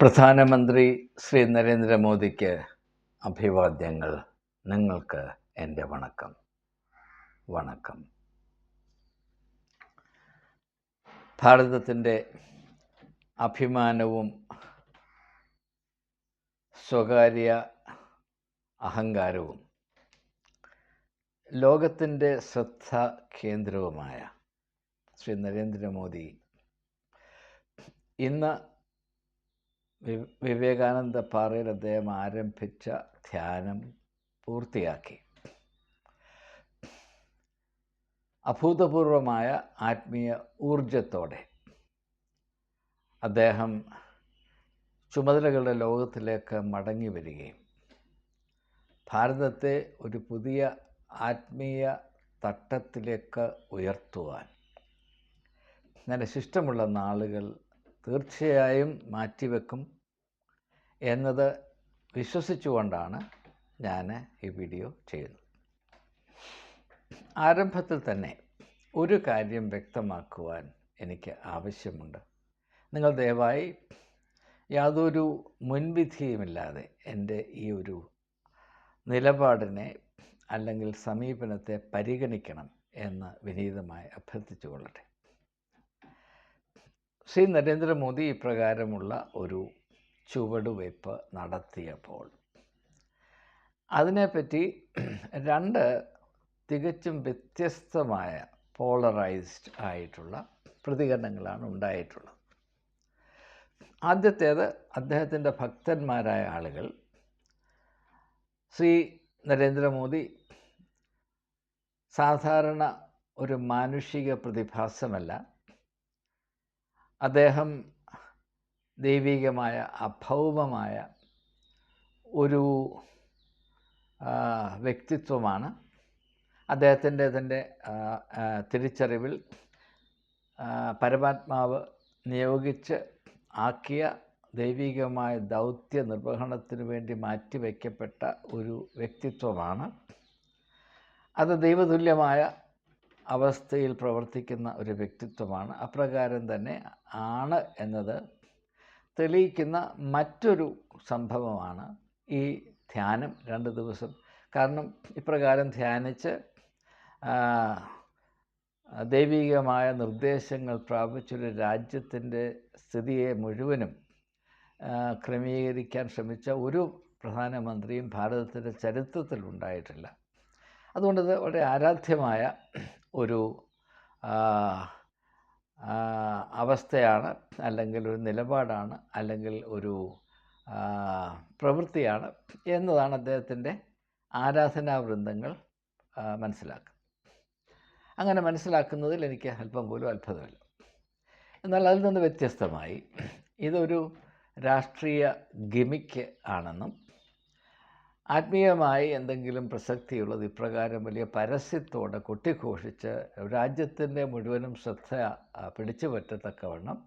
പ്രധാനമന്ത്രി ശ്രീ നരേന്ദ്രമോദിക്ക് അഭിവാദ്യങ്ങൾ. നിങ്ങൾക്ക് എന്റെ വണക്കം. വണക്കം. ഭാരതത്തിന്റെ അഭിമാനവും സ്വകാര്യ അഹങ്കാരവും ലോകത്തിന്റെ ശ്രദ്ധ കേന്ദ്രവുമായ ശ്രീ നരേന്ദ്രമോദി ഇന്ന് വിവേകാനന്ദ പാറയിൽ അദ്ദേഹം ആരംഭിച്ച ധ്യാനം പൂർത്തിയാക്കി. അഭൂതപൂർവമായ ആത്മീയ ഊർജത്തോടെ അദ്ദേഹം ചുമതലകളുടെ ലോകത്തിലേക്ക് മടങ്ങി വരികയും ഭാരതത്തെ ഒരു പുതിയ ആത്മീയ തട്ടത്തിലേക്ക് ഉയർത്തുവാൻ. നല്ല ശിഷ്ടമുള്ള നാളുകൾ തീർച്ചയായും മാറ്റിവെക്കും എന്നത് വിശ്വസിച്ചുകൊണ്ടാണ് ഞാൻ ഈ വീഡിയോ ചെയ്യുന്നത്. ആരംഭത്തിൽ തന്നെ ഒരു കാര്യം വ്യക്തമാക്കുവാൻ എനിക്ക് ആവശ്യമുണ്ട്. നിങ്ങൾ ദയവായി യാതൊരു മുൻവിധിയുമില്ലാതെ എന്റെ ഈ ഒരു നിലപാടിനെ അല്ലെങ്കിൽ സമീപനത്തെ പരിഗണിക്കണം എന്ന് വിനീതമായി അഭ്യർത്ഥിച്ചു കൊള്ളട്ടെ ശ്രീ നരേന്ദ്രമോദി ഇപ്രകാരമുള്ള ഒരു ചുവടുവയ്പ് നടത്തിയപ്പോൾ അതിനെപ്പറ്റി രണ്ട് തികച്ചും വ്യത്യസ്തമായ പോളറൈസ്ഡ് ആയിട്ടുള്ള പ്രതികരണങ്ങളാണ് ഉണ്ടായിട്ടുള്ളത്. ആദ്യത്തേത് അദ്ദേഹത്തിന്റെ ഭക്തന്മാരായ ആളുകൾ ശ്രീ നരേന്ദ്രമോദി സാധാരണ ഒരു മാനുഷിക പ്രതിഭാസമല്ല അദ്ദേഹം ദൈവികമായ അഭൗമമായ ഒരു വ്യക്തിത്വമാണ്. അദ്ദേഹത്തിന്റെ ആ, തിരിച്ചറിവിൽ പരമാത്മാവ് നിയോഗിച്ച് ആക്കിയ ദൈവികമായ ദൗത്യ നിർവഹണത്തിന് വേണ്ടി മാറ്റിവെക്കപ്പെട്ട ഒരു വ്യക്തിത്വമാണ്. അത് ദൈവതുല്യമായ അവസ്ഥയിൽ പ്രവർത്തിക്കുന്ന ഒരു വ്യക്തിത്വമാണ്. അപ്രകാരം തന്നെ ആണ് എന്നത് തെളിയിക്കുന്ന മറ്റൊരു സംഭവമാണ് ഈ ധ്യാനം രണ്ട് ദിവസം. കാരണം ഇപ്രകാരം ധ്യാനിച്ച് ദൈവികമായ നിർദ്ദേശങ്ങൾ പ്രാപിച്ചൊരു രാജ്യത്തിന്റെ സ്ഥിതിയെ മുഴുവനും ക്രമീകരിക്കാൻ ശ്രമിച്ച ഒരു പ്രധാനമന്ത്രിയും ഭാരതത്തിന്റെ ചരിത്രത്തിൽ ഉണ്ടായിട്ടില്ല. അതുകൊണ്ട് ഇത് വളരെ ആരാധ്യമായ ഒരു അവസ്ഥയാണ് അല്ലെങ്കിൽ ഒരു നിലപാടാണ് അല്ലെങ്കിൽ ഒരു പ്രവൃത്തിയാണ് എന്നതാണ് അദ്ദേഹത്തിന്റെ ആരാധനാ വൃന്ദങ്ങൾ മനസ്സിലാക്കുന്നത്. അങ്ങനെ മനസ്സിലാക്കുന്നതിൽ എനിക്ക് അല്പം പോലും അത്ഭുതമില്ല. എന്നാൽ അതിൽ നിന്ന് വ്യത്യസ്തമായി ഇതൊരു രാഷ്ട്രീയ ഗിമിക്ക് ആണെന്നും ആത്മീയമായി എന്തെങ്കിലും പ്രസക്തിയുള്ളത് ഇപ്രകാരം വലിയ പരസ്യത്തോടെ കൊട്ടിഘോഷിച്ച് രാജ്യത്തിന്റെ മുഴുവനും ശ്രദ്ധ പിടിച്ചു പറ്റത്തക്കവണ്ണം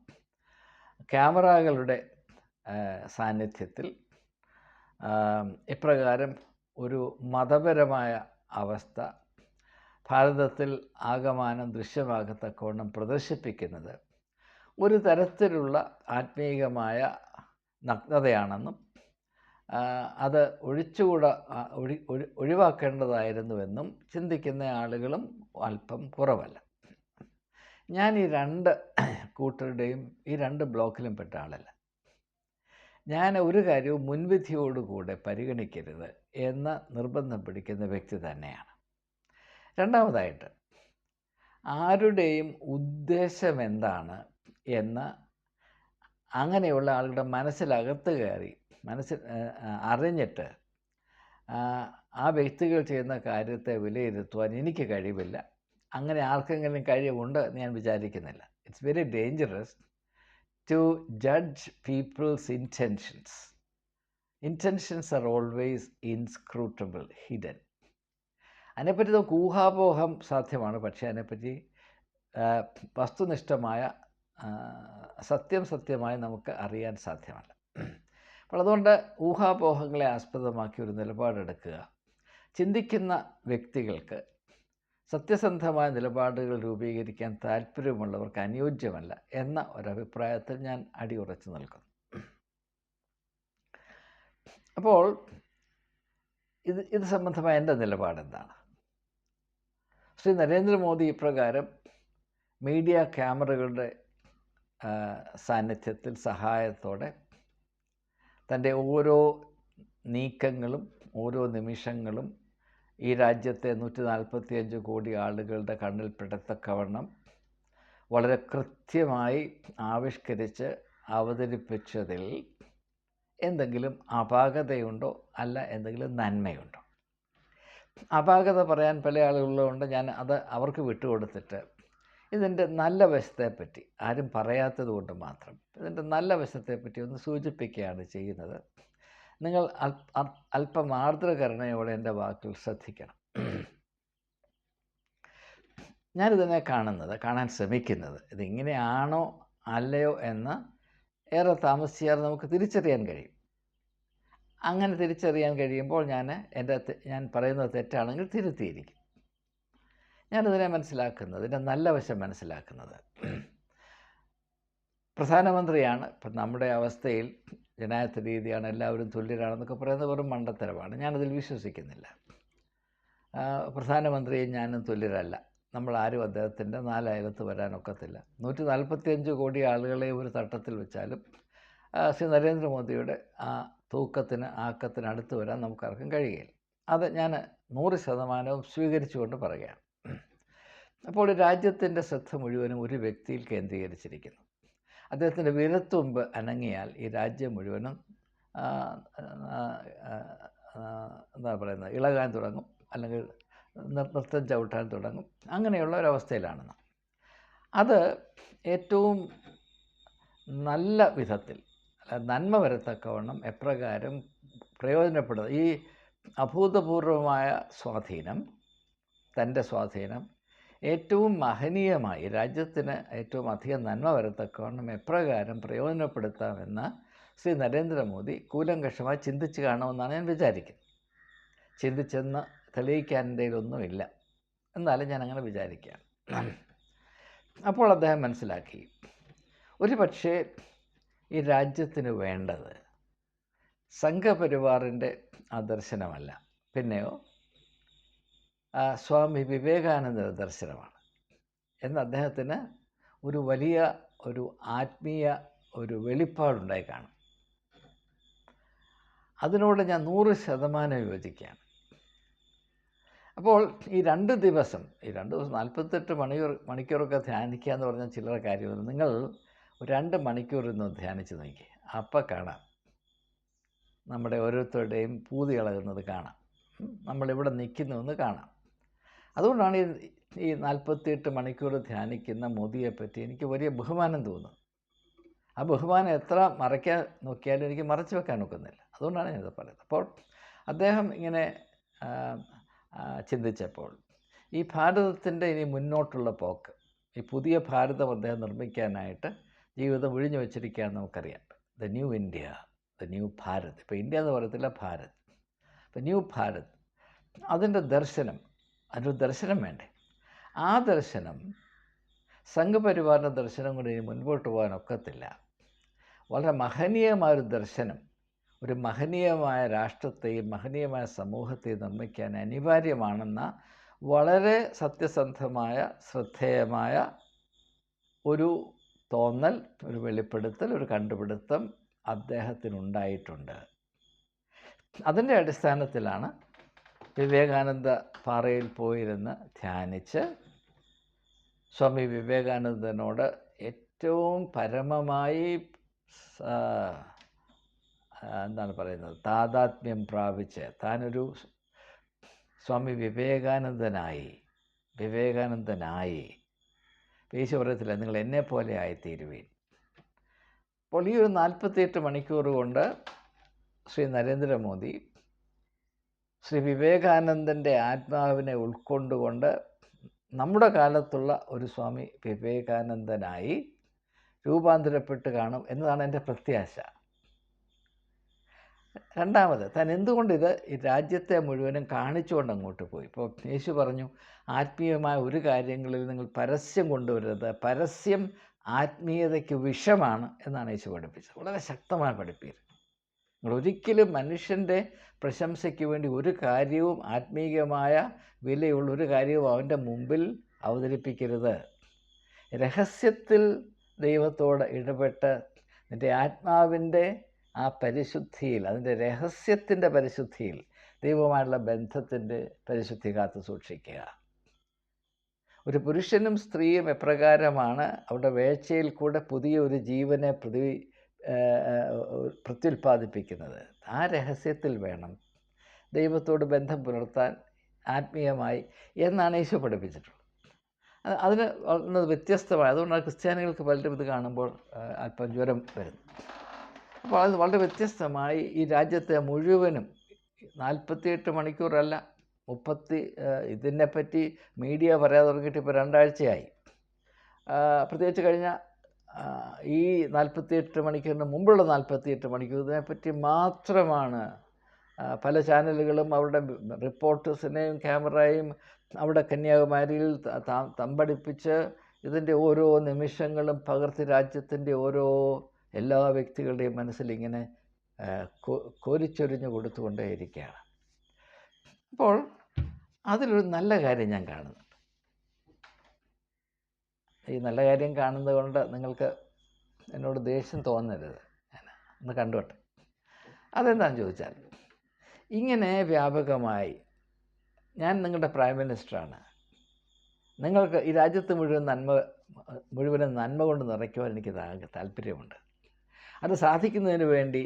ക്യാമറകളുടെ സാന്നിധ്യത്തിൽ ഇപ്രകാരം ഒരു മതപരമായ അവസ്ഥ ഭാരതത്തിൽ ആകമാനം ദൃശ്യമാകത്തക്കവണ്ണം പ്രദർശിപ്പിക്കുന്നത് ഒരു തരത്തിലുള്ള ആത്മീയമായ നഗ്നതയാണെന്നും അത് ഒഴിച്ചുകൂട ഒഴി ഒഴിവാക്കേണ്ടതായിരുന്നുവെന്നും ചിന്തിക്കുന്ന ആളുകളും അല്പം കുറവല്ല. ഞാൻ ഈ രണ്ട് കൂട്ടരുടെയും ഈ രണ്ട് ബ്ലോക്കിലും പെട്ട ആളല്ല. ഞാൻ ഒരു കാര്യവും മുൻവിധിയോടുകൂടെ പരിഗണിക്കരുത് എന്ന് നിർബന്ധം പിടിക്കുന്ന വ്യക്തി തന്നെയാണ്. രണ്ടാമതായിട്ട് ആരുടെയും ഉദ്ദേശം എന്താണ് എന്ന് അങ്ങനെയുള്ള ആളുകളുടെ മനസ്സിലകത്ത് കയറി മനസ്സിൽ അറിഞ്ഞിട്ട് ആ, വ്യക്തികൾ ചെയ്യുന്ന കാര്യത്തെ വിലയിരുത്തുവാൻ എനിക്ക് കഴിവില്ല. അങ്ങനെ ആർക്കെങ്കിലും കഴിവുണ്ട് ഞാൻ വിചാരിക്കുന്നില്ല. It's very dangerous to judge people's intentions intentions are always inscrutable hidden അതിനെപ്പറ്റി നമുക്ക് ഊഹാപോഹം സാധ്യമാണ്. പക്ഷേ അതിനെപ്പറ്റി വസ്തുനിഷ്ഠമായ സത്യം സത്യമായി നമുക്ക് അറിയാൻ സാധ്യമല്ല. അപ്പോൾ അതുകൊണ്ട് ഊഹാപോഹങ്ങളെ ആസ്പദമാക്കി ഒരു നിലപാടെടുക്കുക. ചിന്തിക്കുന്ന വ്യക്തികൾക്ക് സത്യസന്ധമായ നിലപാടുകൾ രൂപീകരിക്കാൻ താല്പര്യമുള്ളവർക്ക് അനുയോജ്യമല്ല എന്ന ഒരഭിപ്രായത്തിൽ ഞാൻ അടിയുറച്ചു നിൽക്കുന്നു. അപ്പോൾ ഇത് ഇത് സംബന്ധമായ എന്റെ നിലപാടെന്താണ്? ശ്രീ നരേന്ദ്രമോദി ഇപ്രകാരം മീഡിയ ക്യാമറകളുടെ സാന്നിധ്യത്തിൽ സഹായത്തോടെ തന്റെ ഓരോ നീക്കങ്ങളും ഓരോ നിമിഷങ്ങളും ഈ രാജ്യത്തെ നൂറ്റി നാൽപ്പത്തിയഞ്ച് കോടി ആളുകളുടെ കണ്ണിൽ പെടത്തക്കവണ്ണം വളരെ കൃത്യമായി ആവിഷ്കരിച്ച് അവതരിപ്പിച്ചതിൽ എന്തെങ്കിലും അപാകതയുണ്ടോ? അല്ല എന്തെങ്കിലും നന്മയുണ്ടോ? അപാകത പറയാൻ പല ആളുകളുള്ളതുകൊണ്ട് ഞാൻ അത് അവർക്ക് വിട്ടുകൊടുത്തിട്ട് ഇതിന്റെ നല്ല വശത്തെപ്പറ്റി ആരും പറയാത്തത് കൊണ്ട് മാത്രം ഇതിന്റെ നല്ല വശത്തെപ്പറ്റി ഒന്ന് സൂചിപ്പിക്കുകയാണ് ചെയ്യുന്നത്. നിങ്ങൾ അല്പം ആർദ്രകരുണയോടെ എന്റെ വാക്കിൽ ശ്രദ്ധിക്കണം. ഞാനിതിനെ കാണുന്നത് കാണാൻ ശ്രമിക്കുന്നത് ഇതിങ്ങനെയാണോ അല്ലയോ എന്ന് ഏറെ താമസിച്ചാൽ നമുക്ക് തിരിച്ചറിയാൻ കഴിയും. അങ്ങനെ തിരിച്ചറിയാൻ കഴിയുമ്പോൾ ഞാൻ എന്റെ ഞാൻ പറയുന്നത് തെറ്റാണെങ്കിൽ തിരുത്തിയിരിക്കും. ഞാനിതിനെ മനസ്സിലാക്കുന്നത് ഇതിന്റെ നല്ല വശം മനസ്സിലാക്കുന്നത്. പ്രധാനമന്ത്രിയാണ് ഇപ്പം നമ്മുടെ അവസ്ഥയിൽ ജനായത്ത രീതിയാണ് എല്ലാവരും തുല്യരാണെന്നൊക്കെ പറയുന്നത് വെറും മണ്ടത്തരമാണ്. ഞാനതിൽ വിശ്വസിക്കുന്നില്ല. പ്രധാനമന്ത്രിയും ഞാനും തുല്യരല്ല. നമ്മൾ ആരും അദ്ദേഹത്തിന്റെ നാലായിരത്ത് വരാനൊക്കത്തില്ല. നൂറ്റി നാൽപ്പത്തിയഞ്ച് കോടി ആളുകളെ ഒരു തട്ടത്തിൽ വെച്ചാലും ശ്രീ നരേന്ദ്രമോദിയുടെ ആ തൂക്കത്തിന് ആക്കത്തിന് അടുത്ത് വരാൻ നമുക്കാർക്കും കഴിയില്ല. അത് ഞാൻ നൂറ് ശതമാനവും സ്വീകരിച്ചുകൊണ്ട് പറയുകയാണ്. അപ്പോൾ രാജ്യത്തിന്റെ ശ്രദ്ധ മുഴുവനും ഒരു വ്യക്തിയിൽ കേന്ദ്രീകരിച്ചിരിക്കുന്നു. അദ്ദേഹത്തിന്റെ വിരത്തുമ്പ് അനങ്ങിയാൽ ഈ രാജ്യം മുഴുവനും എന്താ പറയുന്നത് ഇളകാൻ തുടങ്ങും. അല്ലെങ്കിൽ നൃത്തം ചവിട്ടാൻ തുടങ്ങും. അങ്ങനെയുള്ള ഒരവസ്ഥയിലാണ് അത് ഏറ്റവും നല്ല വിധത്തിൽ നന്മ വരത്തക്കവണ്ണം എപ്രകാരം പ്രയോജനപ്പെടുന്നത് ഈ അഭൂതപൂർവമായ സ്വാധീനം തന്റെ സ്വാധീനം ഏറ്റവും മഹനീയമായി രാജ്യത്തിന് ഏറ്റവും അധികം നന്മ വരത്തക്കവണ്ണം എപ്രകാരം പ്രയോജനപ്പെടുത്താമെന്ന് ശ്രീ നരേന്ദ്രമോദി കൂലങ്കഷമായി ചിന്തിച്ച് കാണുമെന്നാണ് ഞാൻ വിചാരിക്കുന്നത്. ചിന്തിച്ചെന്ന് തെളിയിക്കാൻ എന്റെ കയ്യിലൊന്നുമില്ല എന്നാലും ഞാനങ്ങനെ വിചാരിക്കുകയാണ്. അപ്പോൾ അദ്ദേഹം മനസ്സിലാക്കി ഒരു പക്ഷേ ഈ രാജ്യത്തിന് വേണ്ടത് സംഘപരിവാറിന്റെ ആദർശനമല്ല. ദർശനമല്ല പിന്നെയോ സ്വാമി വിവേകാനന്ദ ദർശനമാണ്. എന്ന് അദ്ദേഹത്തിന് ഒരു വലിയ ഒരു ആത്മീയ ഒരു വെളിപ്പാടുണ്ടായി കാണും. അതിനോട് ഞാൻ നൂറ് ശതമാനം യോജിക്കുകയാണ്. അപ്പോൾ ഈ രണ്ട് ദിവസം ഈ രണ്ട് ദിവസം നാൽപ്പത്തെട്ട് മണിക്കൂർ മണിക്കൂറൊക്കെ ധ്യാനിക്കുക എന്ന് പറഞ്ഞാൽ ചില്ലറ കാര്യമല്ല നിങ്ങൾ രണ്ട് മണിക്കൂർ ഇന്ന് ധ്യാനിച്ച് നോക്കി. അപ്പോൾ കാണാം. നമ്മുടെ ഓരോരുത്തരുടെയും പൂതി ഇളകുന്നത് കാണാം. നമ്മളിവിടെ നിൽക്കുന്നുവെന്ന് കാണാം. അതുകൊണ്ടാണ് ഈ നാൽപ്പത്തിയെട്ട് മണിക്കൂർ ധ്യാനിക്കുന്ന മോദിയെപ്പറ്റി എനിക്ക് വലിയ ബഹുമാനം തോന്നുന്നു ആ ബഹുമാനം എത്ര മറയ്ക്കാൻ നോക്കിയാലും എനിക്ക് മറച്ചു വെക്കാൻ ഒക്കുന്നില്ല. അതുകൊണ്ടാണ് ഞാനിത് പറയുന്നത്. അപ്പോൾ അദ്ദേഹം ഇങ്ങനെ ചിന്തിച്ചപ്പോൾ ഈ ഭാരതത്തിന്റെ ഇനി മുന്നോട്ടുള്ള പോക്ക് ഈ പുതിയ ഭാരതം അദ്ദേഹം നിർമ്മിക്കാനായിട്ട് ജീവിതം ഒഴിഞ്ഞു വെച്ചിരിക്കുകയെന്ന് നമുക്കറിയാം. The new India the new Bharat ഇപ്പോൾ ഇന്ത്യ എന്ന് പറയത്തില്ല ഭാരത് ദ ന്യൂ ഭാരത് അതിന്റെ ദർശനം അതിനൊരു ദർശനം വേണ്ടേ? ആ ദർശനം സംഘപരിവാറിന്റെ ദർശനം കൊണ്ട് ഇനി മുൻപോട്ട് പോകാൻ ഒക്കത്തില്ല. വളരെ മഹനീയമായൊരു ദർശനം ഒരു മഹനീയമായ രാഷ്ട്രത്തെയും മഹനീയമായ സമൂഹത്തെയും നിർമ്മിക്കാൻ അനിവാര്യമാണെന്ന വളരെ സത്യസന്ധമായ ശ്രദ്ധേയമായ ഒരു തോന്നൽ ഒരു വെളിപ്പെടുത്തൽ ഒരു കണ്ടുപിടുത്തം അദ്ദേഹത്തിനുണ്ടായിട്ടുണ്ട്. അതിന്റെ അടിസ്ഥാനത്തിലാണ് വിവേകാനന്ദ പാറയിൽ പോയിരുന്ന് ധ്യാനിച്ച് സ്വാമി വിവേകാനന്ദനോട് ഏറ്റവും പരമമായി എന്താണ് പറയുന്നത് താതാത്മ്യം പ്രാപിച്ച് താനൊരു സ്വാമി വിവേകാനന്ദനായി വിവേകാനന്ദനായി. യേശു പറയത്തില്ല നിങ്ങൾ എന്നെ പോലെ ആയിത്തീരുവീൻ. അപ്പോൾ ഈ ഒരു നാൽപ്പത്തിയെട്ട് മണിക്കൂർ കൊണ്ട് ശ്രീ നരേന്ദ്രമോദി ശ്രീ വിവേകാനന്ദന്റെ ആത്മാവിനെ ഉൾക്കൊണ്ടുകൊണ്ട് നമ്മുടെ കാലത്തുള്ള ഒരു സ്വാമി വിവേകാനന്ദനായി രൂപാന്തരപ്പെട്ട് കാണും എന്നതാണ് എന്റെ പ്രത്യാശ. രണ്ടാമത് താൻ എന്തുകൊണ്ട് ഇത് രാജ്യത്തെ മുഴുവനും കാണിച്ചുകൊണ്ട് അങ്ങോട്ട് പോയി? ഇപ്പോൾ യേശു പറഞ്ഞു ആത്മീയമായ ഒരു കാര്യങ്ങളിൽ നിങ്ങൾ പരസ്യം കൊണ്ടുവരരുത്. പരസ്യം ആത്മീയതയ്ക്ക് വിഷമാണ് എന്നാണ് യേശു പഠിപ്പിച്ചത്. വളരെ ശക്തമായി നിങ്ങൾ ഒരിക്കലും മനുഷ്യന്റെ പ്രശംസയ്ക്ക് വേണ്ടി ഒരു കാര്യവും ആത്മീയമായ വിലയുള്ള ഒരു കാര്യവും അവന്റെ മുമ്പിൽ അവതരിപ്പിക്കരുത്. രഹസ്യത്തിൽ ദൈവത്തോട് ഇടപെട്ട് നിന്റെ ആത്മാവിന്റെ ആ പരിശുദ്ധിയിൽ അതിന്റെ രഹസ്യത്തിന്റെ പരിശുദ്ധിയിൽ ദൈവമായുള്ള ബന്ധത്തിന്റെ പരിശുദ്ധി കാത്തു സൂക്ഷിക്കുക. ഒരു പുരുഷനും സ്ത്രീയും എപ്രകാരമാണ് അവരുടെ വേഴ്ചയിൽ കൂടെ പുതിയ ഒരു ജീവനെ പ്രതി പ്രത്യുൽപാദിപ്പിക്കുന്നത് ആ രഹസ്യത്തിൽ വേണം ദൈവത്തോട് ബന്ധം പുലർത്താൻ ആത്മീയമായി എന്നാണ് യേശു പഠിപ്പിച്ചിട്ടുള്ളത്. അതിന് വളരെ വ്യത്യസ്തമായ അതുകൊണ്ടാണ് ക്രിസ്ത്യാനികൾക്ക് പലരും ഇത് കാണുമ്പോൾ അല്പം ജ്വരം വരുന്നു അപ്പോൾ അത് വളരെ വ്യത്യസ്തമായി ഈ രാജ്യത്തെ മുഴുവനും നാൽപ്പത്തിയെട്ട് മണിക്കൂറല്ല മുപ്പത്തി ഇതിനെപ്പറ്റി മീഡിയ പറയാതെ തുടങ്ങിയിട്ട് ഇപ്പോൾ രണ്ടാഴ്ചയായി. പ്രത്യേകിച്ച് കഴിഞ്ഞ ഈ നാൽപ്പത്തിയെട്ട് മണിക്കൂറിന് മുമ്പുള്ള നാൽപ്പത്തിയെട്ട് മണിക്കൂർ ഇതിനെപ്പറ്റി മാത്രമാണ് പല ചാനലുകളും അവരുടെ റിപ്പോർട്ടേഴ്സിനെയും ക്യാമറയും അവിടെ കന്യാകുമാരിയിൽ തമ്പടിപ്പിച്ച് ഇതിന്റെ ഓരോ നിമിഷങ്ങളും പകർത്തി രാജ്യത്തിന്റെ ഓരോ എല്ലാ വ്യക്തികളുടെയും മനസ്സിലിങ്ങനെ കോരിച്ചൊരിഞ്ഞു കൊടുത്തുകൊണ്ടേയിരിക്കുകയാണ്. അപ്പോൾ അതിലൊരു നല്ല കാര്യം ഞാൻ കാണുന്നുണ്ട് ഈ നല്ല കാര്യം കാണുന്നത് കൊണ്ട് നിങ്ങൾക്ക് എന്നോട് ദേഷ്യം തോന്നരുത്. ഒന്ന് കണ്ടുവട്ടെ അതെന്താണെന്ന് ചോദിച്ചാൽ ഇങ്ങനെ വ്യാപകമായി ഞാൻ നിങ്ങളുടെ പ്രൈം മിനിസ്റ്ററാണ് നിങ്ങൾക്ക് ഈ രാജ്യത്ത് മുഴുവൻ നന്മ മുഴുവനും നന്മ കൊണ്ട് നിറയ്ക്കുവാൻ എനിക്ക് താല്പര്യമുണ്ട്. അത് സാധിക്കുന്നതിന് വേണ്ടി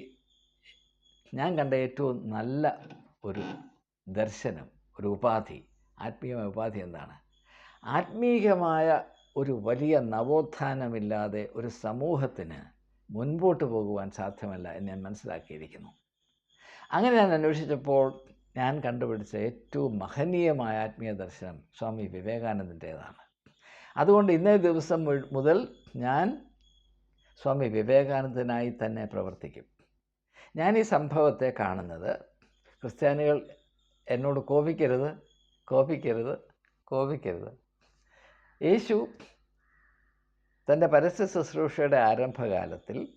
ഞാൻ കണ്ട ഏറ്റവും നല്ല ഒരു ദർശനം ഒരു ഉപാധി ആത്മീയമായ ഉപാധി എന്താണ്? ആത്മീയമായ ഒരു വലിയ നവോത്ഥാനമില്ലാതെ ഒരു സമൂഹത്തിന് മുൻപോട്ട് പോകുവാൻ സാധ്യമല്ല എന്ന് ഞാൻ മനസ്സിലാക്കിയിരിക്കുന്നു. അങ്ങനെ ഞാൻ അന്വേഷിച്ചപ്പോൾ ഞാൻ കണ്ടുപിടിച്ച ഏറ്റവും മഹനീയമായ ആത്മീയ ദർശനം സ്വാമി വിവേകാനന്ദന്റേതാണ്. അതുകൊണ്ട് ഇന്നേ ദിവസം മുതൽ ഞാൻ സ്വാമി വിവേകാനന്ദനായി തന്നെ പ്രവർത്തിക്കും. ഞാൻ ഈ സംഭവത്തെ കാണുന്നത് ക്രിസ്ത്യാനികൾ എന്നോട് കോപിക്കരുത് കോപിക്കരുത് കോപിക്കരുത്. യേശു തന്റെ പരസ്യ ശുശ്രൂഷയുടെ ആരംഭകാലത്തിൽ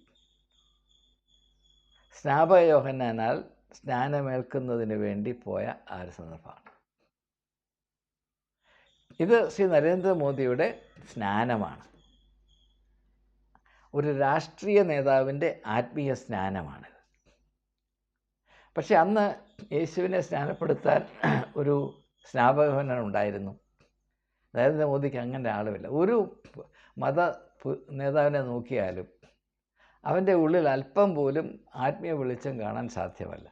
സ്നാപയോഹനാൽ സ്നാനമേൽക്കുന്നതിന് വേണ്ടി പോയ ആ ഒരു സന്ദർഭമാണ്. ഇത് ശ്രീ നരേന്ദ്രമോദിയുടെ സ്നാനമാണ്. ഒരു രാഷ്ട്രീയ നേതാവിന്റെ ആത്മീയ സ്നാനമാണിത്. പക്ഷെ അന്ന് യേശുവിനെ സ്നാനപ്പെടുത്താൻ ഒരു സ്നാപകഭവനം ഉണ്ടായിരുന്നു. നരേന്ദ്രമോദിക്ക് അങ്ങനെ ആളുമില്ല. ഒരു മത നേതാവിനെ നോക്കിയാലും അവന്റെ ഉള്ളിൽ അല്പം പോലും ആത്മീയ വെളിച്ചം കാണാൻ സാധ്യമല്ല.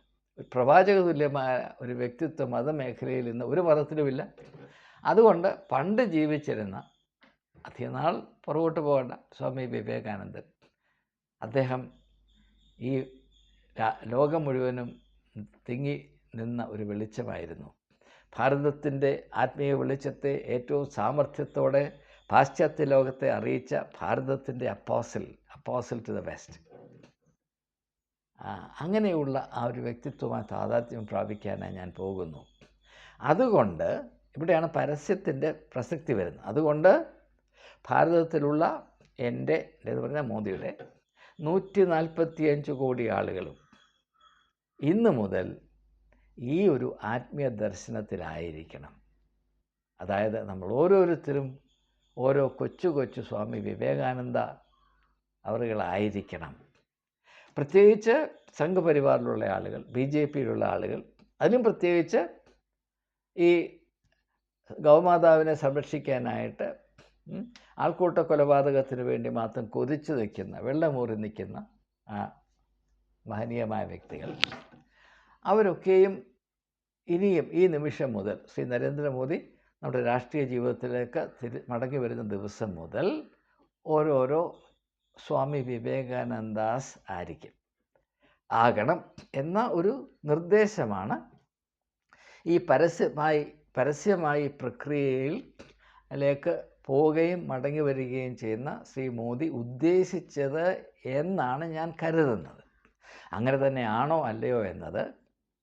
പ്രവാചക തുല്യമായ ഒരു വ്യക്തിത്വ മതമേഖലയിൽ ഇന്ന് ഒരു മതത്തിലുമില്ല. അതുകൊണ്ട് പണ്ട് ജീവിച്ചിരുന്ന അധികനാൾ പുറകോട്ട് പോകേണ്ട സ്വാമി വിവേകാനന്ദൻ അദ്ദേഹം ഈ ലോകം മുഴുവനും തിങ്ങി നിന്ന ഒരു വെളിച്ചമായിരുന്നു. ഭാരതത്തിന്റെ ആത്മീയ വെളിച്ചത്തെ ഏറ്റവും സാമർഥ്യത്തോടെ പാശ്ചാത്യ ലോകത്തെ അറിയിച്ച ഭാരതത്തിന്റെ apostle apostle to the west. അങ്ങനെയുള്ള ആ ഒരു വ്യക്തിത്വമായി താതാത്മ്യം പ്രാപിക്കാനായി ഞാൻ പോകുന്നു. അതുകൊണ്ട് ഇവിടെയാണ് പരസ്യത്തിന്റെ പ്രസക്തി വരുന്നത്. അതുകൊണ്ട് ഭാരതത്തിലുള്ള എന്റെ എന്ന് പറഞ്ഞാൽ മോദിയുടെ നൂറ്റി നാൽപ്പത്തിയഞ്ച് കോടി ആളുകളും ഇന്ന് മുതൽ ഈ ഒരു ആത്മീയ ദർശനത്തിലായിരിക്കണം അതായത് നമ്മൾ ഓരോരുത്തരും ഓരോ കൊച്ചു കൊച്ചു സ്വാമി വിവേകാനന്ദ അവറുകളായിരിക്കണം പ്രത്യേകിച്ച് സംഘപരിവാറിലുള്ള ആളുകൾ ബി ജെ പിയിലുള്ള ആളുകൾ അതിലും പ്രത്യേകിച്ച് ഈ ഗൗമാതാവിനെ സംരക്ഷിക്കാനായിട്ട് ആൾക്കൂട്ട കൊലപാതകത്തിന് വേണ്ടി മാത്രം കൊതിച്ചു നിൽക്കുന്ന വെള്ളമൂറി നിൽക്കുന്ന ആ മഹനീയമായ വ്യക്തികൾ. അവരൊക്കെയും ഇനിയും ഈ നിമിഷം മുതൽ ശ്രീ നരേന്ദ്രമോദി നമ്മുടെ രാഷ്ട്രീയ ജീവിതത്തിലേക്ക് തിരി മടങ്ങി വരുന്ന ദിവസം മുതൽ ഓരോരോ സ്വാമി വിവേകാനന്ദാസ് ആയിരിക്കും. ആകണം എന്ന ഒരു നിർദ്ദേശമാണ്. ഈ പരസ്യമായി പരസ്യമായി പ്രക്രിയയിൽ ലേക്ക് പോവുകയും മടങ്ങി വരികയും ചെയ്യുന്ന ശ്രീ മോദി ഉദ്ദേശിച്ചത് എന്നാണ് ഞാൻ കരുതുന്നത്. അങ്ങനെ തന്നെയാണോ അല്ലയോ എന്നത്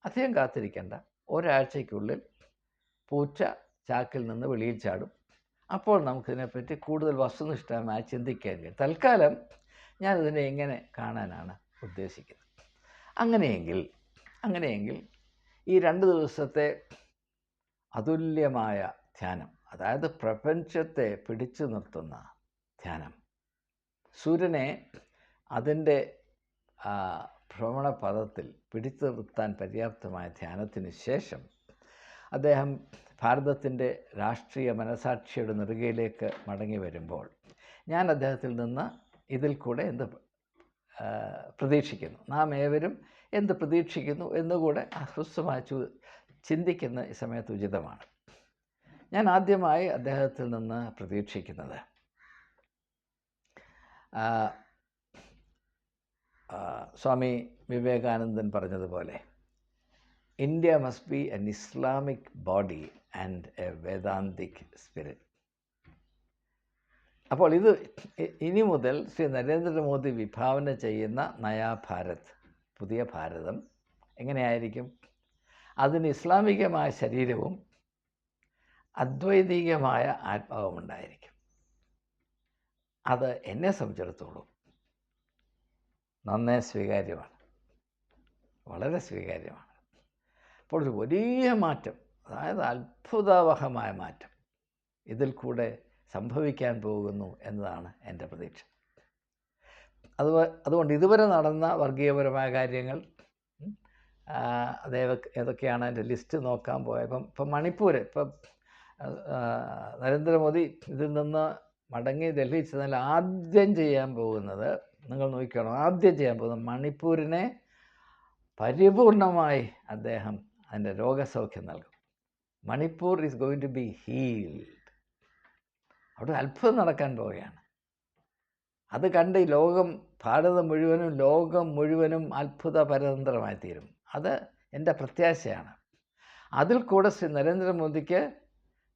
അധികം കാത്തിരിക്കേണ്ട. ഒരാഴ്ചയ്ക്കുള്ളിൽ പൂച്ച ചാക്കിൽ നിന്ന് വെളിയിൽ ചാടും. അപ്പോൾ നമുക്കിതിനെപ്പറ്റി കൂടുതൽ വസ്തുനിഷ്ഠമായി ചിന്തിക്കാൻ കഴിയും. തൽക്കാലം ഇതിനെ എങ്ങനെ കാണാനാണ് ഉദ്ദേശിക്കുന്നത്. അങ്ങനെയെങ്കിൽ അങ്ങനെയെങ്കിൽ ഈ രണ്ട് ദിവസത്തെ അതുല്യമായ ധ്യാനം അതായത് പ്രപഞ്ചത്തെ പിടിച്ചു നിർത്തുന്ന ധ്യാനം സൂര്യനെ അതിന്റെ ഭ്രമണപഥത്തിൽ പിടിച്ചു നിർത്താൻ പര്യാപ്തമായ ധ്യാനത്തിന് ശേഷം അദ്ദേഹം ഭാരതത്തിന്റെ രാഷ്ട്രീയ മനസാക്ഷിയുടെ നെറുകയിലേക്ക് മടങ്ങി വരുമ്പോൾ ഞാൻ അദ്ദേഹത്തിൽ നിന്ന് ഇതിൽ കൂടെ എന്ത് പ്രതീക്ഷിക്കുന്നു. നാം ഏവരും എന്ത് പ്രതീക്ഷിക്കുന്നു എന്നുകൂടെ ഹ്രസ്വമായി ചു ചിന്തിക്കുന്ന ഈ സമയത്ത് ഉചിതമാണ്. ഞാൻ ആദ്യമായി അദ്ദേഹത്തിൽ നിന്ന് പ്രതീക്ഷിക്കുന്നത് സ്വാമി വിവേകാനന്ദൻ പറഞ്ഞതുപോലെ India must be an Islamic body and a Vedantic spirit അപ്പോൾ ഇത് ഇനി മുതൽ ശ്രീ നരേന്ദ്രമോദി വിഭാവന ചെയ്യുന്ന നയാ ഭാരത് പുതിയ ഭാരതം എങ്ങനെയായിരിക്കും? അതിന് ഇസ്ലാമികമായ ശരീരവും അദ്വൈതികമായ ആത്മാവും ഉണ്ടായിരിക്കും അത് എന്നെ സംബന്ധിച്ചിടത്തോളം നന്നേ സ്വീകാര്യമാണ്. വളരെ സ്വീകാര്യമാണ്. അപ്പോൾ ഒരു വലിയ മാറ്റം അതായത് അത്ഭുതാവഹമായ മാറ്റം ഇതിൽ കൂടെ സംഭവിക്കാൻ പോകുന്നു എന്നതാണ് എന്റെ പ്രതീക്ഷ. അത് അതുകൊണ്ട് ഇതുവരെ നടന്ന വർഗീയപരമായ കാര്യങ്ങൾ അതേ ഏതൊക്കെയാണ് എന്റെ ലിസ്റ്റ് നോക്കാൻ പോയപ്പം ഇപ്പം മണിപ്പൂർ ഇപ്പം നരേന്ദ്രമോദി ഇതിൽ നിന്ന് മടങ്ങി ഡൽഹി ചെന്നാൽ ആദ്യം ചെയ്യാൻ പോകുന്നത് നിങ്ങൾ നോക്കിക്കണം. ആദ്യം ചെയ്യാൻ പോകുന്നത് മണിപ്പൂരിനെ പരിപൂർണമായി അദ്ദേഹം അതിന്റെ രോഗസൗഖ്യം നൽകും. Manipur is going to be healed അവിടെ അത്ഭുതം നടക്കാൻ പോവുകയാണ്. അത് കണ്ട് ഈ ലോകം ഭാരതം മുഴുവനും ലോകം മുഴുവനും അത്ഭുത പരതന്ത്രമായി തീരും. അത് എന്റെ പ്രത്യാശയാണ്. അതിൽ കൂടെ ശ്രീ നരേന്ദ്രമോദിക്ക്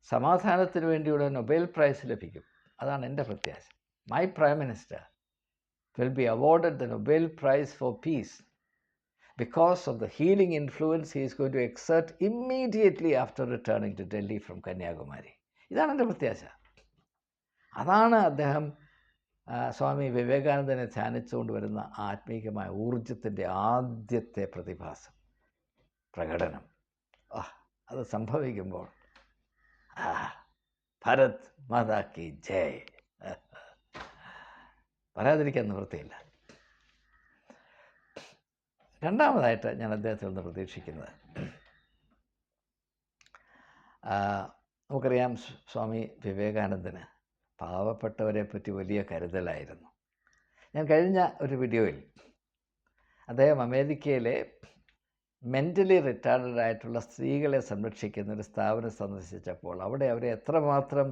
സമാധാനത്തിന് വേണ്ടിയുള്ള നൊബേൽ പ്രൈസ് ലഭിക്കും. അതാണ് എന്റെ പ്രത്യാശ. My prime minister will be awarded the Nobel prize for peace because of the healing influence he is going to exert immediately after returning to Delhi from Kanyakumari. ഇതാണ് എന്റെ പ്രത്യാശ. അതാണ് അദ്ദേഹം സ്വാമി വിവേകാനന്ദനെ ധ്യാനിച്ചുകൊണ്ട് വരുന്ന ആത്മീകമായ ഊർജത്തിന്റെ ആദ്യത്തെ പ്രതിഭാസം. പ്രകടനം. ആ അത് സംഭവിക്കുമ്പോൾ ആ ഭരത് മാതാ കി ജയ്. പറയാതിരിക്കാൻ നിവൃത്തിയില്ല. രണ്ടാമതായിട്ട് ഞാൻ അദ്ദേഹത്തിൽ നിന്ന് പ്രതീക്ഷിക്കുന്നത് നമുക്കറിയാം സ്വാമി വിവേകാനന്ദന് പാവപ്പെട്ടവരെ പറ്റി വലിയ കരുതലായിരുന്നു. ഞാൻ കഴിഞ്ഞ ഒരു വീഡിയോയിൽ അദ്ദേഹം അമേരിക്കയിലെ മെന്റലി റിട്ടയർഡ് ആയിട്ടുള്ള സ്ത്രീകളെ സംരക്ഷിക്കുന്ന ഒരു സ്ഥാപനം സന്ദർശിച്ചപ്പോൾ അവിടെ അവരെ എത്രമാത്രം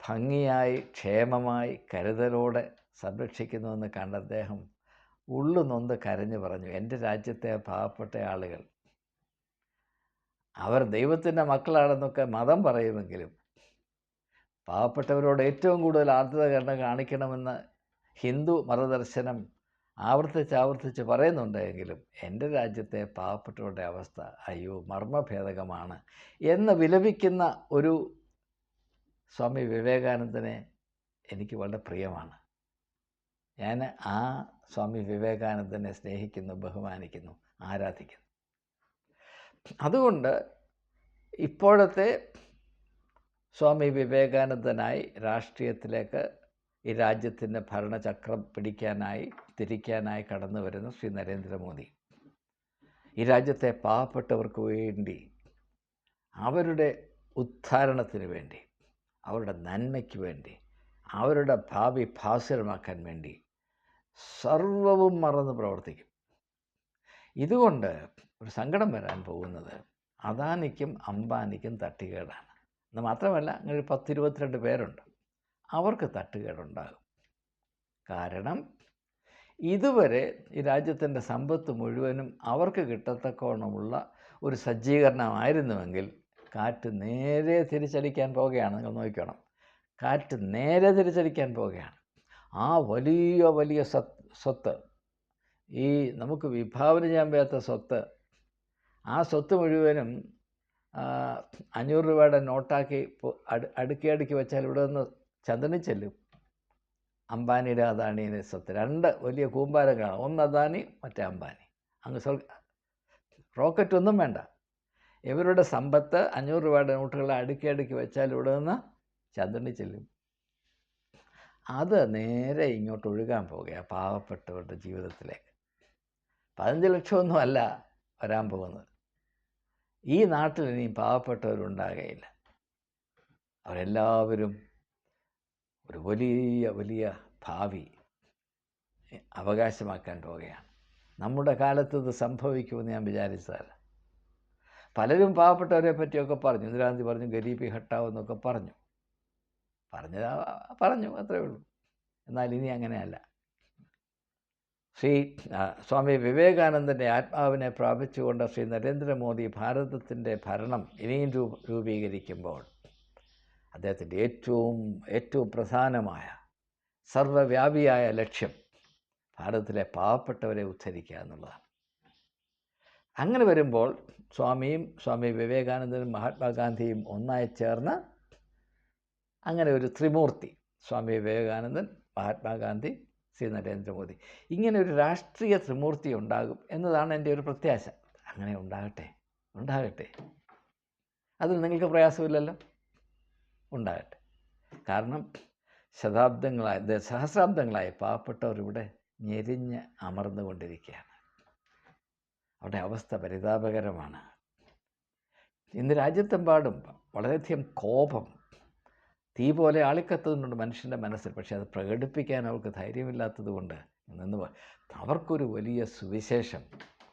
ഭംഗിയായി ക്ഷേമമായി കരുതലോടെ സംരക്ഷിക്കുന്നുവെന്ന് കണ്ട അദ്ദേഹം ഉള്ളു കരഞ്ഞു പറഞ്ഞു എന്റെ രാജ്യത്തെ പാവപ്പെട്ട ആളുകൾ അവർ ദൈവത്തിന്റെ മക്കളാണെന്നൊക്കെ മതം പറയുമെങ്കിലും പാവപ്പെട്ടവരോട് ഏറ്റവും കൂടുതൽ ആർദ്രത കരണം കാണിക്കണമെന്ന് ഹിന്ദു മതദർശനം ആവർത്തിച്ച് പറയുന്നുണ്ടെങ്കിലും എന്റെ രാജ്യത്തെ പാവപ്പെട്ടവരുടെ അവസ്ഥ അയ്യോ മർമ്മഭേദകമാണ് എന്ന് വിലപിക്കുന്ന ഒരു സ്വാമി വിവേകാനന്ദനെ എനിക്ക് വളരെ പ്രിയമാണ്. ഞാൻ ആ സ്വാമി വിവേകാനന്ദനെ സ്നേഹിക്കുന്നു ബഹുമാനിക്കുന്നു ആരാധിക്കുന്നു. അതുകൊണ്ട് ഇപ്പോഴത്തെ സ്വാമി വിവേകാനന്ദനായി രാഷ്ട്രീയത്തിലേക്ക് ഈ രാജ്യത്തിന്റെ ഭരണചക്രം പിടിക്കാനായി തിരിക്കാനായി കടന്നു വരുന്ന ശ്രീ നരേന്ദ്രമോദി. ഈ രാജ്യത്തെ പാവപ്പെട്ടവർക്ക് വേണ്ടി അവരുടെ ഉദ്ധാരണത്തിന് വേണ്ടി അവരുടെ നന്മയ്ക്ക് വേണ്ടി അവരുടെ ഭാവി ഭാസുരമാക്കാൻ വേണ്ടി സർവവും മറന്ന് പ്രവർത്തിക്കും. ഇതുകൊണ്ട് ഒരു സങ്കടം വരാൻ പോകുന്നത് അദാനിക്കും അംബാനിക്കും തട്ടുകേടാണ്. എന്ന് മാത്രമല്ല അങ്ങനെ ഒരു പത്തിരുപത്തിരണ്ട് പേരുണ്ട്. അവർക്ക് തട്ടുകേടുണ്ടാകും. കാരണം ഇതുവരെ ഈ രാജ്യത്തിന്റെ സമ്പത്ത് മുഴുവനും അവർക്ക് കിട്ടത്തക്കോണമുള്ള ഒരു സജ്ജീകരണമായിരുന്നുവെങ്കിൽ കാറ്റ് നേരെ തിരിച്ചടിക്കാൻ പോവുകയാണ് നിങ്ങൾ നോക്കണം കാറ്റ് നേരെ തിരിച്ചടിക്കാൻ പോവുകയാണ്. ആ വലിയ വലിയ സത് സ്വത്ത്. ഈ നമുക്ക് വിഭാവന ചെയ്യാൻ പറ്റാത്ത സ്വത്ത്. ആ സ്വത്ത് മുഴുവനും അഞ്ഞൂറ് രൂപയുടെ നോട്ടാക്കി അടുക്കി അടുക്കി വെച്ചാൽ ഇവിടെ നിന്ന് ചന്ദ്രനിൽ ചെല്ലും. അംബാനിയുടെ അദാനിയുടെ സ്വത്ത്. രണ്ട് വലിയ കൂമ്പാരങ്ങളാണ്. ഒന്ന് അദാനി മറ്റേ അംബാനി. അങ്ങ് സ്വൽ റോക്കറ്റ് ഒന്നും വേണ്ട. ഇവരുടെ സമ്പത്ത് അഞ്ഞൂറ് രൂപയുടെ നോട്ടുകൾ അടുക്കി അടുക്കി വെച്ചാൽ ഇവിടെ നിന്ന് ചന്ദ്രനിൽ ചെല്ലും. അത് നേരെ ഇങ്ങോട്ട് ഒഴുകാൻ പോവുകയാണ് പാവപ്പെട്ടവരുടെ ജീവിതത്തിലേക്ക്. പതിനഞ്ച് ലക്ഷമൊന്നും അല്ല വരാൻ പോകുന്നത്. ഈ നാട്ടിൽ ഇനിയും പാവപ്പെട്ടവരുണ്ടാകുകയില്ല അവരെല്ലാവരും ഒരു വലിയ വലിയ ഭാവി അവകാശമാക്കാൻ പോവുകയാണ്. നമ്മുടെ കാലത്ത് ഇത് സംഭവിക്കുമെന്ന് ഞാൻ വിചാരിച്ചതല്ല. പലരും പാവപ്പെട്ടവരെ പറ്റിയൊക്കെ പറഞ്ഞു. ഇന്ദിരാഗാന്ധി പറഞ്ഞു ഗരീബി ഹട്ടാവ് എന്നൊക്കെ പറഞ്ഞു. പറഞ്ഞത് പറഞ്ഞു അത്രേ ഉള്ളൂ. എന്നാൽ ഇനി അങ്ങനെയല്ല. ശ്രീ സ്വാമി വിവേകാനന്ദന്റെ ആത്മാവിനെ പ്രാപിച്ചുകൊണ്ട് ശ്രീ നരേന്ദ്രമോദി ഭാരതത്തിന്റെ ഭരണം ഇനിയും രൂപീകരിക്കുമ്പോൾ അദ്ദേഹത്തിന്റെ ഏറ്റവും ഏറ്റവും പ്രധാനമായ സർവവ്യാപിയായ ലക്ഷ്യം ഭാരതത്തിലെ പാവപ്പെട്ടവരെ ഉദ്ധരിക്കുക എന്നുള്ളതാണ്. അങ്ങനെ വരുമ്പോൾ സ്വാമിയും സ്വാമി വിവേകാനന്ദനും മഹാത്മാഗാന്ധിയും ഒന്നായി ചേർന്ന് അങ്ങനെ ഒരു ത്രിമൂർത്തി സ്വാമി വിവേകാനന്ദൻ മഹാത്മാഗാന്ധി ശ്രീ നരേന്ദ്രമോദി. ഇങ്ങനെ ഒരു രാഷ്ട്രീയ ത്രിമൂർത്തി ഉണ്ടാകും എന്നതാണ് എന്റെ ഒരു പ്രത്യാശ. അങ്ങനെ ഉണ്ടാകട്ടെ ഉണ്ടാകട്ടെ. അതിൽ നിങ്ങൾക്ക് പ്രയാസമില്ലല്ലോ? ഉണ്ടാകട്ടെ. കാരണം ശതാബ്ദങ്ങളായ സഹസ്രാബ്ദങ്ങളായി പാവപ്പെട്ടവരിവിടെ ഞെരിഞ്ഞ് അമർന്നുകൊണ്ടിരിക്കുകയാണ്. അവിടെ അവസ്ഥ പരിതാപകരമാണ്. ഇന്ന് രാജ്യത്തെമ്പാടും വളരെയധികം കോപം തീ പോലെ ആളിക്കത്തുന്നുണ്ട് മനുഷ്യന്റെ മനസ്സിൽ. പക്ഷേ അത് പ്രകടിപ്പിക്കാൻ അവർക്ക് ധൈര്യമില്ലാത്തത് കൊണ്ട് എന്നു അവർക്കൊരു വലിയ സുവിശേഷം.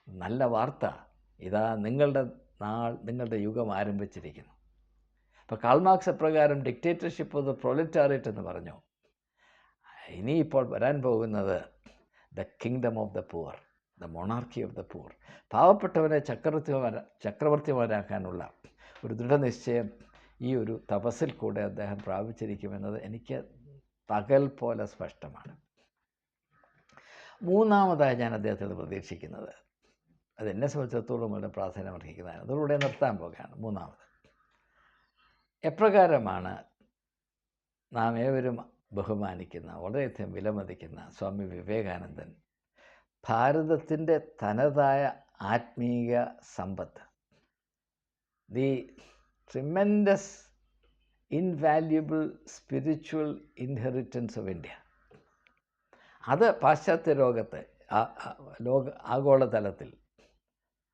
നല്ല വാർത്ത. ഇതാ നിങ്ങളുടെ നാൾ നിങ്ങളുടെ യുഗം ആരംഭിച്ചിരിക്കുന്നു. ഇപ്പോൾ കാൾമാർക്സ് പ്രകാരം ഡിക്റ്റേറ്റർഷിപ്പ് ഓഫ് ദ പ്രൊലിറ്റാറിയറ്റ് എന്ന് പറഞ്ഞു. ഇനിയിപ്പോൾ വരാൻ പോകുന്നത് the kingdom of the poor the monarchy of the poor. പാവപ്പെട്ടവനെ ചക്രവർത്തിമാരാ ചക്രവർത്തിമാരാക്കാനുള്ള ഒരു ദൃഢനിശ്ചയം ഈ ഒരു തപസ്സിൽ കൂടെ അദ്ദേഹം പ്രാപിച്ചിരിക്കുമെന്നത് എനിക്ക് പകൽ പോലെ സ്പഷ്ടമാണ്. മൂന്നാമതായി ഞാൻ അദ്ദേഹത്തിൽ പ്രതീക്ഷിക്കുന്നത്. അത് എന്നെ സംബന്ധിച്ചിടത്തോളം വളരെ പ്രാധാന്യം അർഹിക്കുന്നതാണ്. അതോടുകൂടെ നിർത്താൻ പോകുകയാണ് മൂന്നാമത്. എപ്രകാരമാണ് നാം ഏവരും ബഹുമാനിക്കുന്ന വളരെയധികം വിലമതിക്കുന്ന സ്വാമി വിവേകാനന്ദൻ ഭാരതത്തിന്റെ തനതായ ആത്മീയ സമ്പത്ത് the tremendous invaluable spiritual inheritance of India അത് പാശ്ചാത്യ ലോകത്ത് ലോക ആഗോളതലത്തിൽ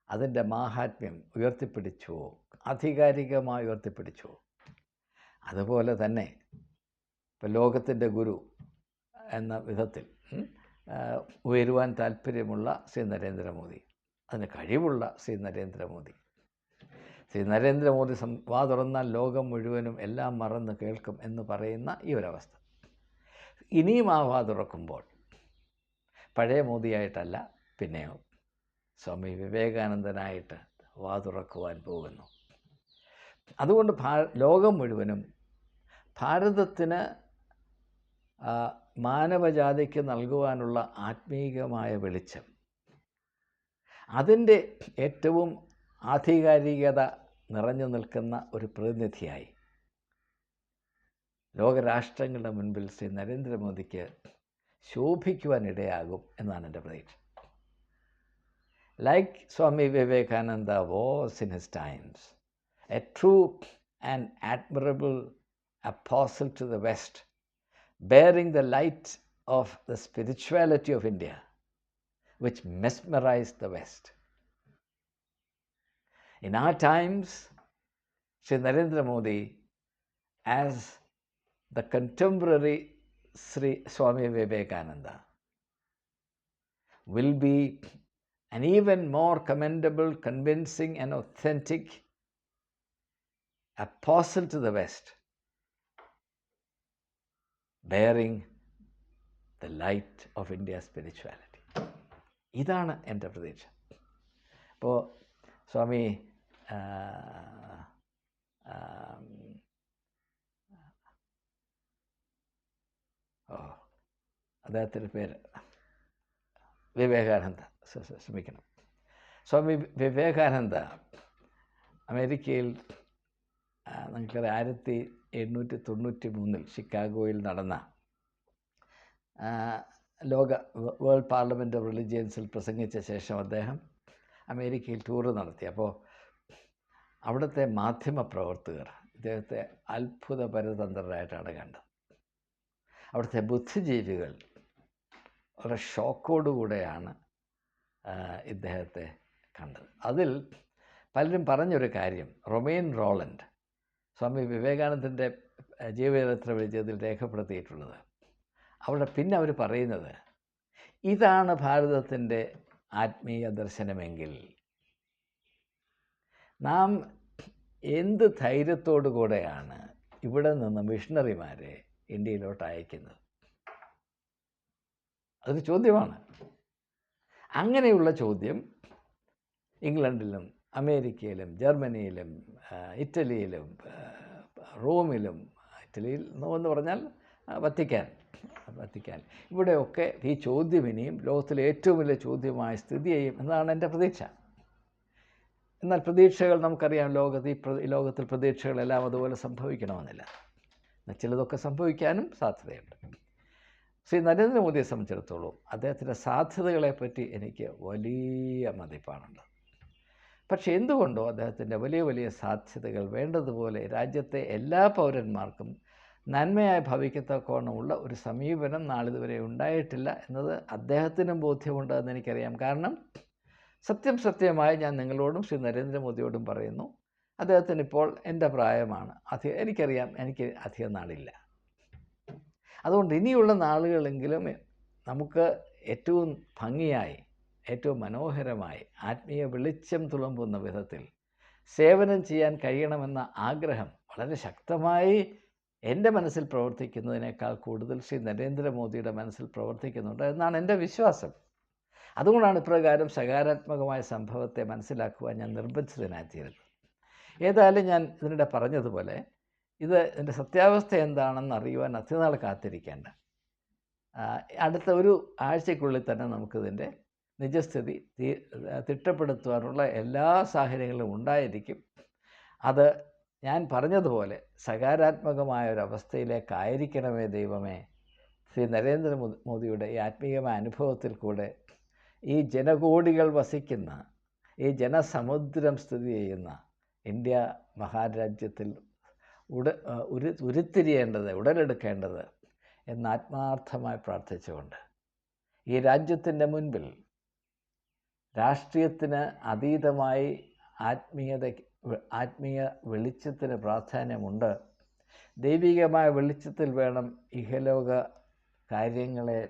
അതിന്റെ മാഹാത്മ്യം ഉയർത്തിപ്പിടിച്ചുവോ ആധികാരികമായി ഉയർത്തിപ്പിടിച്ചുവോ അതുപോലെ തന്നെ ഇപ്പോൾ ലോകത്തിന്റെ ഗുരു എന്ന വിധത്തിൽ ഉയരുവാൻ താല്പര്യമുള്ള ശ്രീ നരേന്ദ്രമോദി അതിന് കഴിവുള്ള ശ്രീ നരേന്ദ്രമോദി ശ്രീ നരേന്ദ്രമോദി സം വാ തുറന്നാൽ ലോകം മുഴുവനും എല്ലാം മറന്ന് കേൾക്കും എന്ന് പറയുന്ന ഈ ഒരവസ്ഥ. ഇനിയും ആ വാ തുറക്കുമ്പോൾ പഴയ മോദിയായിട്ടല്ല പിന്നെയോ സ്വാമി വിവേകാനന്ദനായിട്ട് വാ തുറക്കുവാൻ പോകുന്നു. അതുകൊണ്ട് ഭാ ലോകം മുഴുവനും ഭാരതത്തിന് മാനവജാതിക്ക് നൽകുവാനുള്ള ആത്മീകമായ വെളിച്ചം അതിന്റെ ഏറ്റവും ആധികാരികത നിറഞ്ഞു നിൽക്കുന്ന ഒരു പ്രതിനിധിയായി ലോകരാഷ്ട്രങ്ങളുടെ മുൻപിൽ ശ്രീ നരേന്ദ്രമോദിക്ക് ശോഭിക്കുവാനിടയാകും എന്നാണ് എന്റെ പ്രതീക്ഷ like Swami Vivekananda was in his times a true and admirable apostle to the west bearing the light of the spirituality of India which mesmerise the West. In our times, Sri Narendra Modi, as the contemporary Sri Swami Vivekananda, will be an even more commendable, convincing, and authentic apostle to the West, bearing the light of India's spirituality. ഇതാണ് എൻ്റെ പ്രതീക്ഷ ഇപ്പോൾ സ്വാമി ഓ അദ്ദേഹത്തിന്റെ പേര് വിവേകാനന്ദ. ശ്രമിക്കണം. സ്വാമി വിവേകാനന്ദ അമേരിക്കയിൽ നമുക്കറിയാം ആയിരത്തി എണ്ണൂറ്റി തൊണ്ണൂറ്റി മൂന്നിൽ ഷിക്കാഗോയിൽ നടന്ന ലോക വേൾഡ് പാർലമെന്റ് ഓഫ് റിലിജിയൻസിൽ പ്രസംഗിച്ച ശേഷം അദ്ദേഹം അമേരിക്കയിൽ ടൂർ നടത്തി. അപ്പോൾ അവിടുത്തെ മാധ്യമ പ്രവർത്തകർ ഇദ്ദേഹത്തെ അത്ഭുത പരതന്ത്രരായിട്ടാണ് കണ്ടത്. അവിടുത്തെ ബുദ്ധിജീവികൾ വളരെ ഷോക്കോടുകൂടെയാണ് ഇദ്ദേഹത്തെ കണ്ടത്. അതിൽ പലരും പറഞ്ഞൊരു കാര്യം റൊമേൻ റോളൻഡ് സ്വാമി വിവേകാനന്ദന്റെ ജീവചരിത്ര വിജയത്തിൽ രേഖപ്പെടുത്തിയിട്ടുള്ളത്. അവിടെ പിന്നെ അവർ പറയുന്നത് ഇതാണ് ഭാരതത്തിന്റെ ആത്മീയ ദർശനമെങ്കിൽ നാം എന്ത് ധൈര്യത്തോടു കൂടെയാണ് ഇവിടെ നിന്ന് മിഷണറിമാരെ ഇന്ത്യയിലോട്ട് അയക്കുന്നത്? അതൊരു ചോദ്യമാണ്. അങ്ങനെയുള്ള ചോദ്യം ഇംഗ്ലണ്ടിലും അമേരിക്കയിലും ജർമ്മനിയിലും ഇറ്റലിയിലും റോമിലും ഇറ്റലിയിൽ എന്ന് പറഞ്ഞാൽ വത്തിക്കാൻ. വത്തിക്കാൻ ഇവിടെയൊക്കെ ഈ ചോദ്യം ഇനിയും ലോകത്തിലെ ഏറ്റവും വലിയ ചോദ്യമായ സ്ഥിതി ചെയ്യും എന്നാണ് എന്റെ പ്രതീക്ഷ. എന്നാൽ പ്രതീക്ഷകൾ നമുക്കറിയാം ലോകത്ത് ഈ ലോകത്തിൽ പ്രതീക്ഷകളെല്ലാം അതുപോലെ സംഭവിക്കണമെന്നില്ല. ചിലതൊക്കെ സംഭവിക്കാനും സാധ്യതയുണ്ട്. ശ്രീ നരേന്ദ്രമോദിയെ സംബന്ധിച്ചിടത്തോളം അദ്ദേഹത്തിന്റെ സാധ്യതകളെപ്പറ്റി എനിക്ക് വലിയ മതിപ്പാണുണ്ട് പക്ഷേ എന്തുകൊണ്ടോ അദ്ദേഹത്തിന്റെ വലിയ വലിയ സാധ്യതകൾ വേണ്ടതുപോലെ രാജ്യത്തെ എല്ലാ പൗരന്മാർക്കും നന്മയായി ഭവിക്കത്തക്കോണമുള്ള ഒരു സമീപനം നാളിതുവരെ ഉണ്ടായിട്ടില്ല എന്നത് അദ്ദേഹത്തിനും ബോധ്യമുണ്ട് എന്ന് എനിക്കറിയാം. കാരണം സത്യം സത്യമായി ഞാൻ നിങ്ങളോടും ശ്രീ നരേന്ദ്രമോദിയോടും പറയുന്നു. അദ്ദേഹത്തിന് ഇപ്പോൾ എന്റെ പ്രായമാണ്. അധികം എനിക്കറിയാം. എനിക്ക് അധികം നാളില്ല. അതുകൊണ്ട് ഇനിയുള്ള നാളുകളെങ്കിലും നമുക്ക് ഏറ്റവും ഭംഗിയായി ഏറ്റവും മനോഹരമായി ആത്മീയ വെളിച്ചം തുളുമ്പുന്ന വിധത്തിൽ സേവനം ചെയ്യാൻ കഴിയണമെന്ന ആഗ്രഹം വളരെ ശക്തമായി എന്റെ മനസ്സിൽ പ്രവർത്തിക്കുന്നതിനേക്കാൾ കൂടുതൽ ശ്രീ നരേന്ദ്രമോദിയുടെ മനസ്സിൽ പ്രവർത്തിക്കുന്നുണ്ട് എന്നാണ് എന്റെ വിശ്വാസം. അതുകൊണ്ടാണ് ഇപ്രകാരം സകാരാത്മകമായ സംഭവത്തെ മനസ്സിലാക്കുവാൻ ഞാൻ നിർബന്ധിതനായിത്തീരുന്നത്. ഏതായാലും ഞാൻ ഇതിനിടെ പറഞ്ഞതുപോലെ ഇത് ഇതിന്റെ സത്യാവസ്ഥ എന്താണെന്ന് അറിയുവാൻ അത്യനാൾ കാത്തിരിക്കേണ്ട. അടുത്ത ഒരു ആഴ്ചയ്ക്കുള്ളിൽ തന്നെ നമുക്കിതിന്റെ നിജസ്ഥിതി തിട്ടപ്പെടുത്തുവാനുള്ള എല്ലാ സാഹചര്യങ്ങളും ഉണ്ടായിരിക്കും. അത് ഞാൻ പറഞ്ഞതുപോലെ സകാരാത്മകമായ ഒരു അവസ്ഥയിലേക്കായിരിക്കണമേ ദൈവമേ. ശ്രീ നരേന്ദ്ര മോദിയുടെ ഈ ആത്മീയമായ അനുഭവത്തിൽ കൂടെ ഈ ജനകോടികൾ വസിക്കുന്ന ഈ ജനസമുദ്രം സ്ഥിതി ചെയ്യുന്ന ഇന്ത്യ മഹാരാജ്യത്തിൽ ഉട ഉരു ഉരുത്തിരിയേണ്ടത് ഉടലെടുക്കേണ്ടത് എന്ന് ആത്മാർത്ഥമായി പ്രാർത്ഥിച്ചുകൊണ്ട് ഈ രാജ്യത്തിന്റെ മുൻപിൽ രാഷ്ട്രീയത്തിന് അതീതമായി ആത്മീയത ആത്മീയ വെളിച്ചത്തിന് പ്രാധാന്യമുണ്ട്. ദൈവികമായ വെളിച്ചത്തിൽ വേണം ഇഹലോക കാര്യങ്ങളെ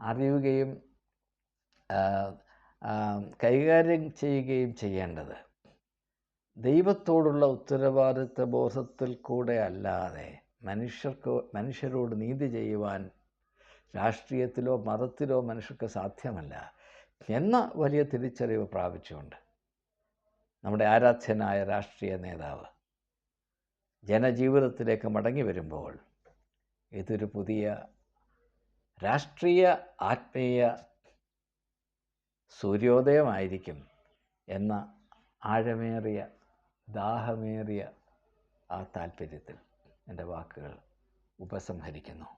അറിയുകയും കൈകാര്യം ചെയ്യുകയും ചെയ്യേണ്ടത്. ദൈവത്തോടുള്ള ഉത്തരവാദിത്വ ബോധത്തിൽ കൂടെ അല്ലാതെ മനുഷ്യർക്ക് മനുഷ്യരോട് നീതി ചെയ്യുവാൻ രാഷ്ട്രീയത്തിലോ മതത്തിലോ മനുഷ്യർക്ക് സാധ്യമല്ല എന്ന വലിയ തിരിച്ചറിവ് പ്രാപിച്ചുകൊണ്ട്. നമ്മുടെ ആരാധ്യനായ രാഷ്ട്രീയ നേതാവ് ജനജീവിതത്തിലേക്ക് മടങ്ങി വരുമ്പോൾ ഇതൊരു പുതിയ രാഷ്ട്രീയ ആത്മീയ സൂര്യോദയമായിരിക്കും എന്ന ആഴമേറിയ ദാഹമേറിയ ആ താല്പര്യത്തിൽ എന്റെ വാക്കുകൾ ഉപസംഹരിക്കുന്നു.